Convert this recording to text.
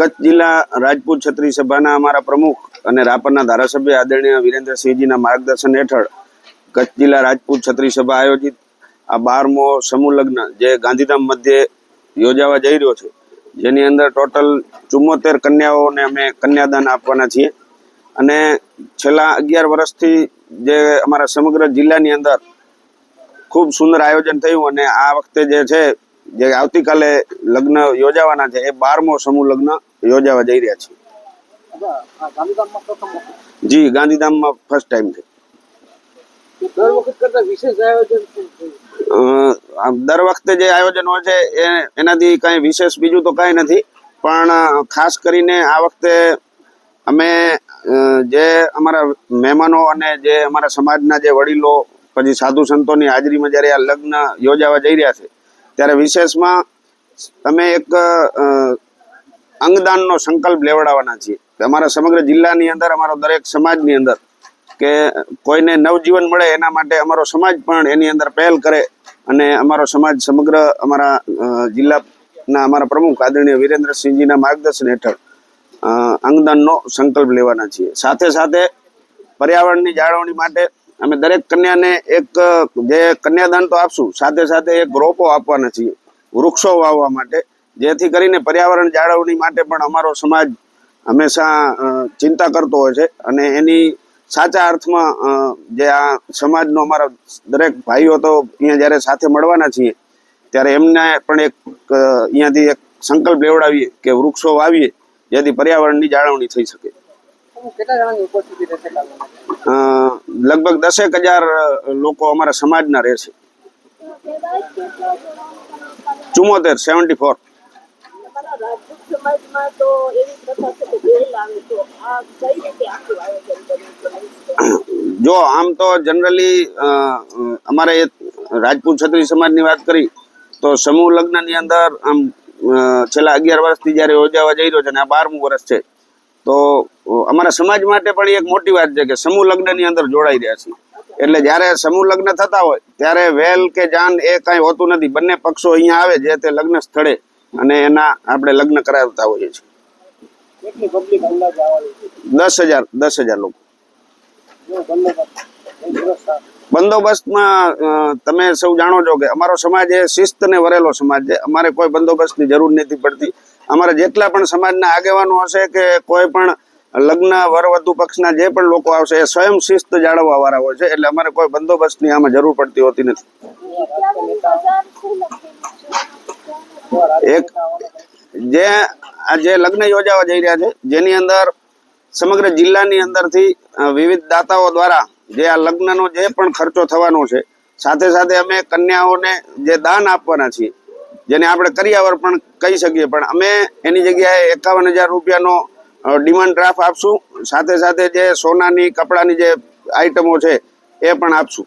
કચ્છ જિલ્લા રાજપૂત છત્રી સભાના અમારા પ્રમુખ અને રાપરના ધારાસભ્ય આદરણીય વિરેન્દ્રસિંહજીના માર્ગદર્શન હેઠળ કચ્છ જિલ્લા રાજપૂત છત્રી સભા આયોજિત આ બારમો સમૂહ લગ્ન જે ગાંધીધામ મધ્યે યોજાવા જઈ રહ્યો છે. જેની અંદર ટોટલ ચુમ્મોતેર કન્યાઓને અમે કન્યાદાન આપવાના છીએ. અને છેલ્લા અગિયાર વર્ષથી જે અમારા સમગ્ર જિલ્લાની અંદર ખૂબ સુંદર આયોજન થયું અને આ વખતે જે છે, જે આવતીકાલે લગ્ન યોજાવાના છે, એ બારમો સમૂહ લગ્ન યોજાવા જઈ રહ્યા છે ગાંધીધામમાં પ્રથમ વખત જી ગાંધીધામમાં ફર્સ્ટ ટાઈમ છે? દર વખત જે આયોજન હોય છે એ એનાથી કઈ વિશેષ બીજું તો કાંઈ નથી. પણ ખાસ કરીને આ વખતે અમે જે અમારા મહેમાનો અને જે અમારા સમાજના જે વડીલો પછી સાધુ સંતોની હાજરીમાં જ્યારે આ લગ્ન યોજાવા જઈ રહ્યા છે ત્યારે વિશેષમાં અમે એક અંગદાનનો સંકલ્પ લેવડાવવાના છીએ. અમારા સમગ્ર જિલ્લાની અંદર, અમારો દરેક સમાજની અંદર કે કોઈને નવજીવન મળે એના માટે અમારો સમાજ પણ એની અંદર પહેલ કરે અને અમારો સમાજ સમગ્ર અમારા જિલ્લાના અમારા પ્રમુખ આદરણીય વિરેન્દ્રસિંહજીના માર્ગદર્શન હેઠળ અંગદાનનો સંકલ્પ લેવાના છીએ. સાથે સાથે પર્યાવરણની જાળવણી માટે અમે દરેક કન્યાને એક જે કન્યાદાન તો આપશું, સાથે સાથે એક રોપો આપવાના છીએ વૃક્ષો વાવવા માટે. જેથી કરીને પર્યાવરણ જાળવણી માટે પણ અમારો સમાજ હંમેશા ચિંતા કરતો હોય છે અને એની સાચા અર્થમાં જે આ સમાજનો અમારા દરેક ભાઈઓ તો અહીંયા જ્યારે સાથે મળવાના છીએ ત્યારે એમને પણ એક અહીંયાથી એક સંકલ્પ લેવડાવીએ કે વૃક્ષો વાવીએ જેથી પર્યાવરણની જાળવણી થઈ શકે. રહેશે લગભગ દસેક હજાર લોકો અમારા સમાજના રહે છે ચુમ્મોતેર સેવન્ટી ફોર. છે જો આમ તો જનરલી અમારે રાજપૂત છત્રી સમાજની વાત કરી, તો સમૂહ લગ્નની અંદર આમ છેલ્લા અગિયાર વર્ષથી જ્યારે યોજાવા જઈ રહ્યો છે અને આ બારમું વર્ષ છે, તો અમારા સમાજ માટે પણ એક મોટી વાત છે કે સમૂહ લગ્નની અંદર જોડાઈ રહ્યા છીએ. એટલે જ્યારે સમૂહ લગ્ન થતા હોય, ત્યારે વેલ કે જાન એ કાંઈ હોતું નથી. બંને પક્ષો અહીંયા આવે જે તે લગ્ન સ્થળે અને એના આપણે લગ્ન કરાવતા હોઈએ છીએ. કેટલી પબ્લિક અંદાજે આવવાની છે? દસ હજાર દસ હજાર લોકો. બંદોબસ્તમાં તમે સૌ જાણો છો કે અમારો સમાજ એ શિસ્તને વરેલો સમાજ છે. અમારે કોઈ બંદોબસ્તની જરૂર નથી પડતી. અમારા જેટલા પણ સમાજના આગેવાનો હશે કે કોઈ પણ લગ્ન વરવધુ પક્ષના જે પણ લોકો આવશે એ સ્વયં શિસ્ત જાળવવા વાળા હોય છે. એટલે અમારે કોઈ બંદોબસ્તની આમાં જરૂર પડતી હોતી નથી. એક જે જે લગ્ન યોજાવા જઈ રહ્યા છે, જેની અંદર સમગ્ર જિલ્લાની અંદરથી વિવિધ દાતાઓ દ્વારા જે આ લગ્નનો જે પણ ખર્ચો થવાનો છે, સાથે સાથે અમે કન્યાઓને જે દાન આપવાના છીએ, જેને આપણે કરિયાવર પણ કહી શકીએ, પણ અમે એની જગ્યાએ એકાવન હજાર રૂપિયાનો ડિમાન્ડ ડ્રાફ્ટ આપશું, સાથે સાથે જે સોનાની, કપડાની જે આઈટમો છે, એ પણ આપશું.